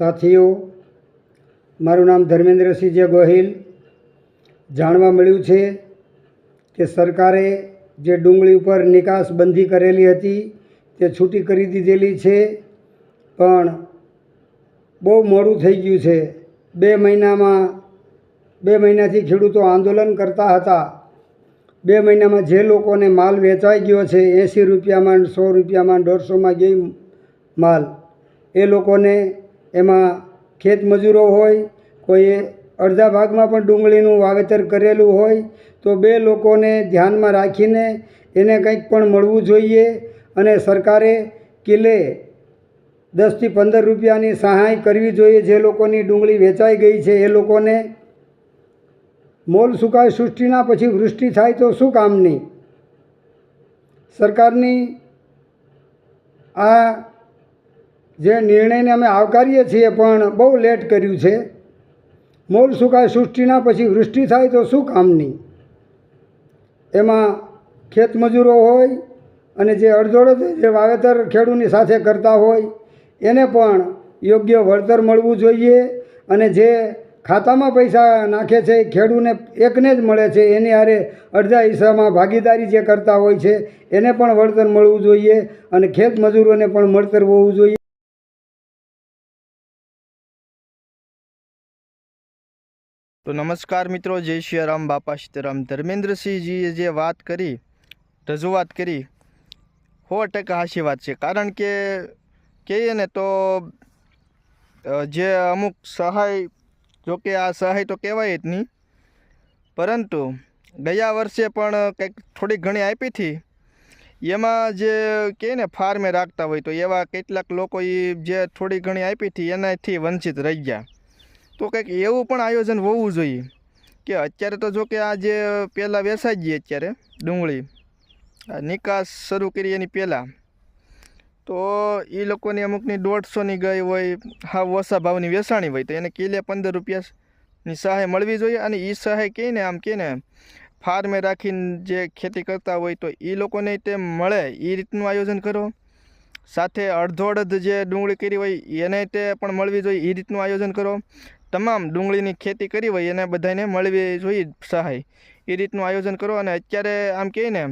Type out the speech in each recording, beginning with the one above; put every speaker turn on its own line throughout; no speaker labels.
સાથીઓ, મારું નામ ધર્મેન્દ્રસિંહ જે ગોહિલ. જાણવા મળ્યું છે કે સરકારે જે ડુંગળી ઉપર નિકાસ બંધી કરેલી હતી, તે છૂટી કરી દીધેલી છે, પણ બહુ મોડું થઈ ગયું છે. બે મહિનામાં, બે મહિનાથી ખેડૂતો આંદોલન કરતા હતા. બે મહિનામાં જે લોકોને માલ વેચાઈ ગયો છે, એંસી રૂપિયામાં, સો રૂપિયામાં, દોઢસોમાં ગઈ માલ, એ લોકોને એમાં ખેત મજૂરો હોય, કોઈએ અડધા ભાગમાં પણ ડુંગળીનું વાવેતર કરેલું હોય, તો બે લોકોને ધ્યાનમાં રાખીને એને કંઈક પણ મળવું જોઈએ અને સરકારે કિલ્લે દસથી પંદર રૂપિયાની સહાય કરવી જોઈએ જે લોકોની ડુંગળી વેચાઈ ગઈ છે એ લોકોને. મોલ સુકાય સૃષ્ટિના પછી વૃષ્ટિ થાય તો શું કામની? સરકારની આ જે નિર્ણયને અમે આવકારીએ છીએ પણ બહુ લેટ કર્યું છે. મોલ સુકાય સૃષ્ટિના પછી વૃષ્ટિ થાય તો શું કામની? એમાં ખેતમજૂરો હોય અને જે અડધોડધ જે વાવેતર ખેડૂની સાથે કરતા હોય, એને પણ યોગ્ય વળતર મળવું જોઈએ અને જે ખાતામાં પૈસા નાખે છે એ ખેડૂને એકને જ મળે છે. એની હારે અડધા હિસ્સામાં ભાગીદારી જે કરતા હોય છે, એને પણ વળતર મળવું જોઈએ અને ખેત મજૂરોને પણ વળતર હોવું જોઈએ.
તો નમસ્કાર મિત્રો, જય શ્રી રામ બાપા સીતારામ, ધર્મેન્દ્રસિંહજીએ જે વાત કરી, રજૂઆત કરી, સો ટકા હાસી વાત છે. કારણ કે કહીએ ને તો જે અમુક સહાય જોકે આ સહાય તો કહેવાય જ નહીં, પરંતુ ગયા વર્ષે પણ કંઈક થોડી ઘણી આપી હતી. એમાં જે કહે ને, ફાર્મે રાખતા હોય તો એવા કેટલાક લોકો એ જે થોડી ઘણી આપી હતી, એનાથી વંચિત રહી ગયા. તો કંઈક એવું પણ આયોજન હોવું જોઈએ. કે અત્યારે તો જો કે આ જે પહેલાં વેસાઈ જઈએ અત્યારે, ડુંગળી નિકાસ શરૂ કરી એની પહેલાં, તો એ લોકોની અમુકની દોઢસોની ગઈ હોય હા ઓછા ભાવની વેચાણી હોય, તો એને કિલે પંદર રૂપિયાની સહાય મળવી જોઈએ અને એ સહાય કહીને આમ કહે ને ફાર્મે રાખીને જે ખેતી કરતા હોય તો એ લોકોને તે મળે એ રીતનું આયોજન કરો. સાથે અડધો અડધ જે ડુંગળી કરી હોય, એને તે પણ મળવી જોઈએ એ રીતનું આયોજન કરો. તમામ ડુંગળીની ખેતી કરી હોય એને બધાને મળવી જોઈએ સહાય. એ રીતનું આયોજન કરો અને અત્યારે આમ કહીએ ને,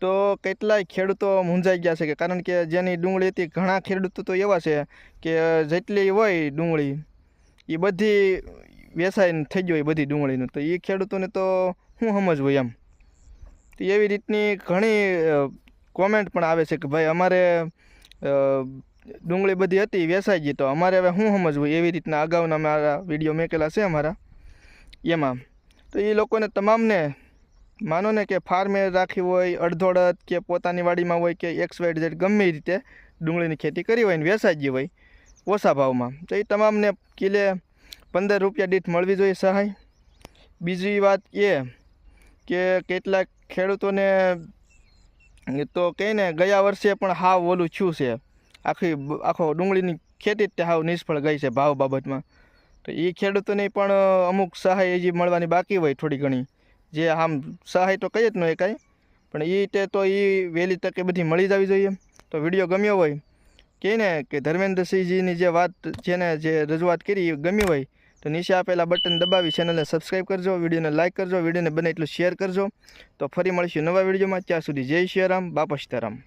તો કેટલાય ખેડૂતો મૂંઝાઈ ગયા છે કે, કારણ કે જેની ડુંગળી હતી ઘણા ખેડૂતો તો એવા છે કે જેટલી હોય ડુંગળી એ બધી વેસાઈને થઈ ગઈ હોય બધી ડુંગળીનું. તો એ ખેડૂતોને તો શું સમજવું એમ? તો એવી રીતની ઘણી કોમેન્ટ પણ આવે છે કે ભાઈ અમારે ડુંગળી બધી હતી, વેસાઈ ગઈ તો અમારે હવે શું સમજવું એવી રીતના અગાઉના મારા વીડિયો મેકેલા છે અમારા, એમાં. તો એ લોકોને તમામને માનો ને કે ફાર્મે રાખી હોય અડધોડત કે પોતાની વાડીમાં હોય કે એક્સ વાઇડ ઝેડ ગમે રીતે ડુંગળીની ખેતી કરી હોય ને વેસાઈ ગઈ હોય ઓછા ભાવમાં. તો એ તમામને કિલે પંદર રૂપિયા દીઠ મળવી જોઈએ સહાય. બીજી વાત એ કે કેટલાક ખેડૂતોને તો કહીને ગયા વર્ષે પણ હાવ ઓલું થયું છે. આખી આખો ડુંગળીની ખેતી જ તે હાવ નિષ્ફળ ગઈ છે ભાવ બાબતમાં. તો એ ખેડૂતોને પણ અમુક સહાય હજી મળવાની બાકી હોય થોડી ઘણી. જે આમ સહાય તો કહીએ જ ન કાંઈ, પણ એ તે તો એ વહેલી તકે બધી મળી જવી જોઈએ. તો વીડિયો ગમ્યો હોય કહે ને કે ધર્મેન્દ્રસિંહજીની જે વાત, જેને જે રજૂઆત કરી એ ગમી હોય, તો નીચે આપેલા બટન દબાવી ચેનલને સબસ્ક્રાઈબ કરજો, વિડીયોને લાઇક કરજો, વિડીયોને બને એટલું શેર કરજો. તો ફરી મળીશું નવા વિડીયોમાં, ત્યાં સુધી જય શ્રી રામ બાપા સીતારામ